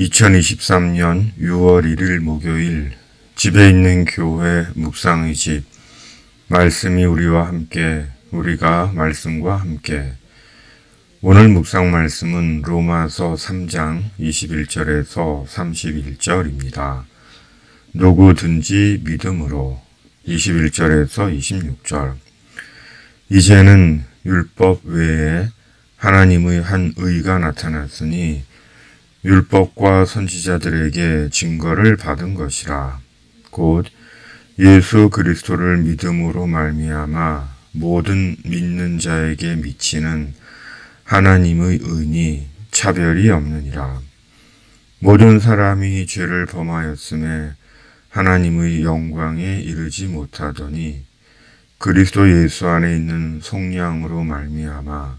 2023년 6월 1일 목요일 집에 있는 교회 묵상의 집. 말씀이 우리와 함께 우리가 말씀과 함께. 오늘 묵상 말씀은 로마서 3장 21절에서 31절입니다. 누구든지 믿음으로 21절에서 26절. 이제는 율법 외에 하나님의 한 의가 나타났으니 율법과 선지자들에게 증거를 받은 것이라. 곧 예수 그리스도를 믿음으로 말미암아 모든 믿는 자에게 미치는 하나님의 은이 차별이 없느니라. 모든 사람이 죄를 범하였음에 하나님의 영광에 이르지 못하더니 그리스도 예수 안에 있는 속량으로 말미암아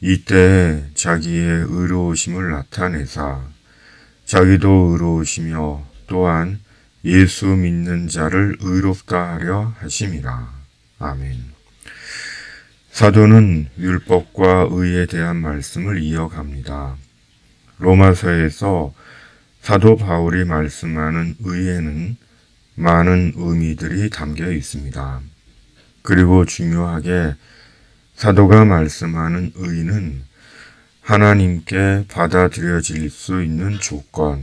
이때 자기의 의로우심을 나타내사 자기도 의로우시며 또한 예수 믿는 자를 의롭다 하려 하심이라. 아멘. 사도는 율법과 의에 대한 말씀을 이어갑니다. 로마서에서 사도 바울이 말씀하는 의에는 많은 의미들이 담겨 있습니다. 그리고 중요하게 사도가 말씀하는 의는 하나님께 받아들여질 수 있는 조건,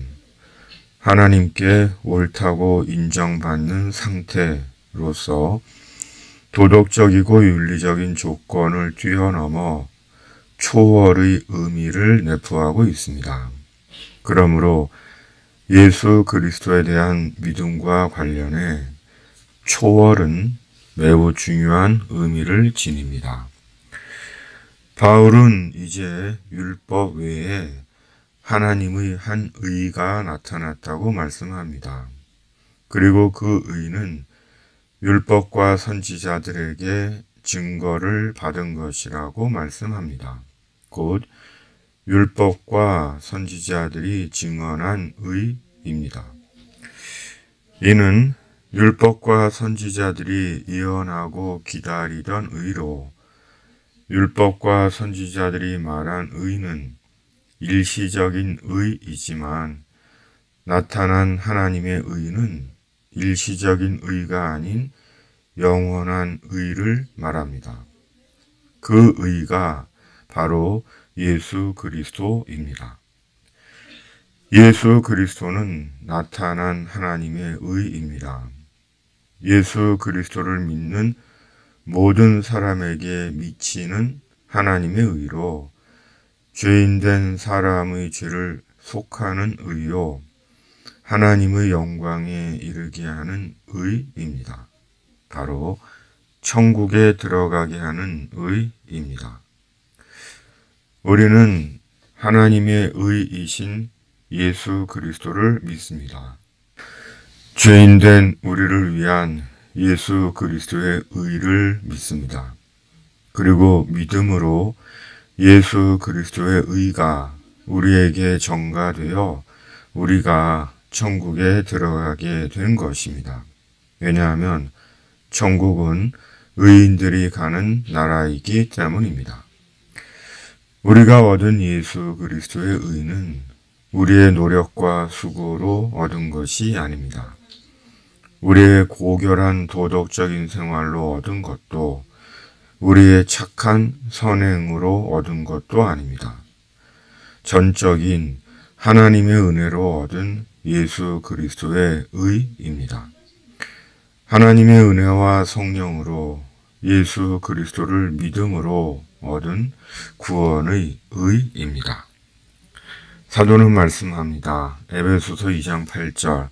하나님께 옳다고 인정받는 상태로서 도덕적이고 윤리적인 조건을 뛰어넘어 초월의 의미를 내포하고 있습니다. 그러므로 예수 그리스도에 대한 믿음과 관련해 초월은 매우 중요한 의미를 지닙니다. 바울은 이제 율법 외에 하나님의 한 의가 나타났다고 말씀합니다. 그리고 그 의는 율법과 선지자들에게 증거를 받은 것이라고 말씀합니다. 곧 율법과 선지자들이 증언한 의입니다. 이는 율법과 선지자들이 예언하고 기다리던 의로 율법과 선지자들이 말한 의는 일시적인 의이지만 나타난 하나님의 의는 일시적인 의가 아닌 영원한 의를 말합니다. 그 의가 바로 예수 그리스도입니다. 예수 그리스도는 나타난 하나님의 의입니다. 예수 그리스도를 믿는 모든 사람에게 미치는 하나님의 의로 죄인된 사람의 죄를 속하는 의요 하나님의 영광에 이르게 하는 의입니다. 바로 천국에 들어가게 하는 의입니다. 우리는 하나님의 의이신 예수 그리스도를 믿습니다. 죄인된 우리를 위한 예수 그리스도의 의를 믿습니다. 그리고 믿음으로 예수 그리스도의 의가 우리에게 전가되어 우리가 천국에 들어가게 된 것입니다. 왜냐하면 천국은 의인들이 가는 나라이기 때문입니다. 우리가 얻은 예수 그리스도의 의는 우리의 노력과 수고로 얻은 것이 아닙니다. 우리의 고결한 도덕적인 생활로 얻은 것도 우리의 착한 선행으로 얻은 것도 아닙니다. 전적인 하나님의 은혜로 얻은 예수 그리스도의 의입니다. 하나님의 은혜와 성령으로 예수 그리스도를 믿음으로 얻은 구원의 의입니다. 사도는 말씀합니다. 에베소서 2장 8절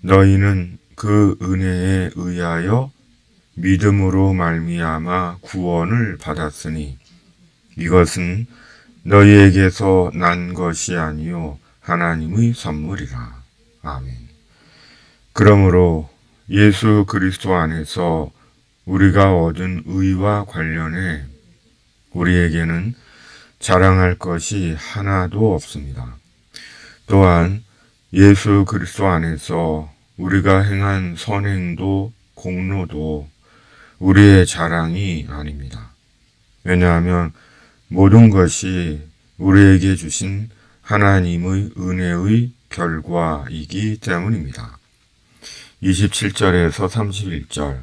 너희는 그 은혜에 의하여 믿음으로 말미암아 구원을 받았으니 이것은 너희에게서 난 것이 아니요 하나님의 선물이라. 아멘. 그러므로 예수 그리스도 안에서 우리가 얻은 의와 관련해 우리에게는 자랑할 것이 하나도 없습니다. 또한 예수 그리스도 안에서 우리가 행한 선행도 공로도 우리의 자랑이 아닙니다. 왜냐하면 모든 것이 우리에게 주신 하나님의 은혜의 결과이기 때문입니다. 27절에서 31절.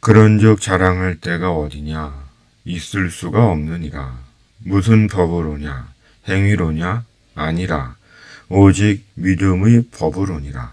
그런즉 자랑할 때가 어디냐? 있을 수가 없느니라. 무슨 법으로냐? 행위로냐? 아니라 오직 믿음의 법으로니라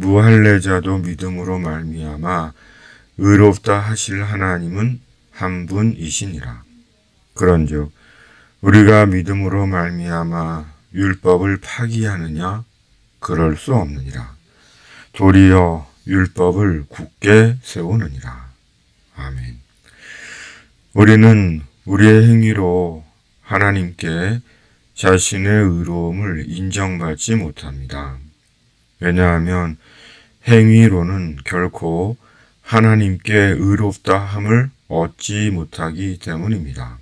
무할례자도 믿음으로 말미암아 의롭다 하실 하나님은 한 분이시니라. 그런즉 우리가 믿음으로 말미암아 율법을 파기하느냐 그럴 수 없느니라. 도리어 율법을 굳게 세우느니라. 아멘. 우리는 우리의 행위로 하나님께 자신의 의로움을 인정받지 못합니다. 왜냐하면 행위로는 결코 하나님께 의롭다 함을 얻지 못하기 때문입니다.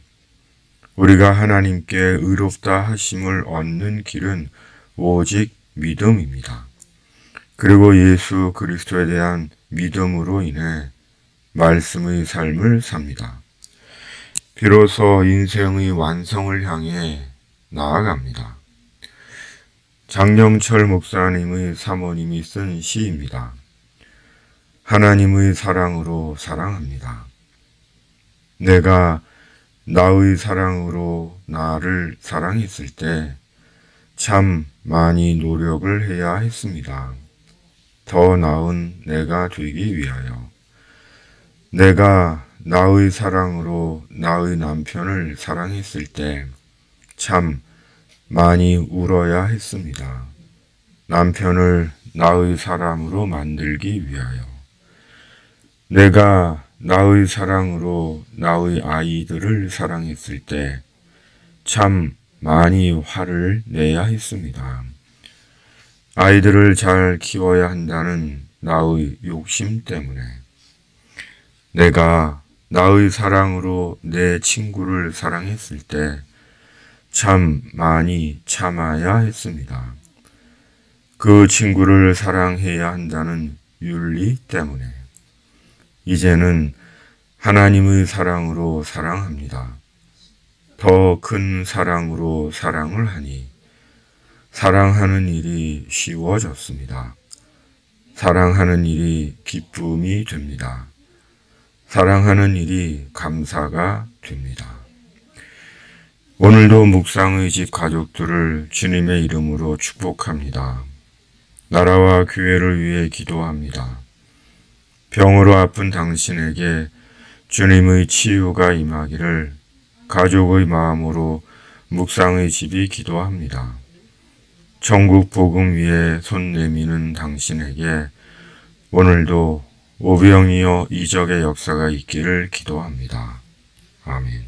우리가 하나님께 의롭다 하심을 얻는 길은 오직 믿음입니다. 그리고 예수 그리스도에 대한 믿음으로 인해 말씀의 삶을 삽니다. 비로소 인생의 완성을 향해 나아갑니다. 장영철 목사님의 사모님이 쓴 시입니다. 하나님의 사랑으로 사랑합니다. 내가 나의 사랑으로 나를 사랑했을 때 참 많이 노력을 해야 했습니다. 더 나은 내가 되기 위하여. 내가 나의 사랑으로 나의 남편을 사랑했을 때 참 많이 울어야 했습니다. 남편을 나의 사람으로 만들기 위하여. 내가 나의 사랑으로 나의 아이들을 사랑했을 때 참 많이 화를 내야 했습니다. 아이들을 잘 키워야 한다는 나의 욕심 때문에 내가 나의 사랑으로 내 친구를 사랑했을 때 참 많이 참아야 했습니다. 그 친구를 사랑해야 한다는 윤리 때문에 이제는 하나님의 사랑으로 사랑합니다. 더 큰 사랑으로 사랑을 하니 사랑하는 일이 쉬워졌습니다. 사랑하는 일이 기쁨이 됩니다. 사랑하는 일이 감사가 됩니다. 오늘도 묵상의 집 가족들을 주님의 이름으로 축복합니다. 나라와 교회를 위해 기도합니다. 병으로 아픈 당신에게 주님의 치유가 임하기를 가족의 마음으로 묵상의 집이 기도합니다. 천국 복음 위에 손 내미는 당신에게 오늘도 오병이어 이적의 역사가 있기를 기도합니다. 아멘.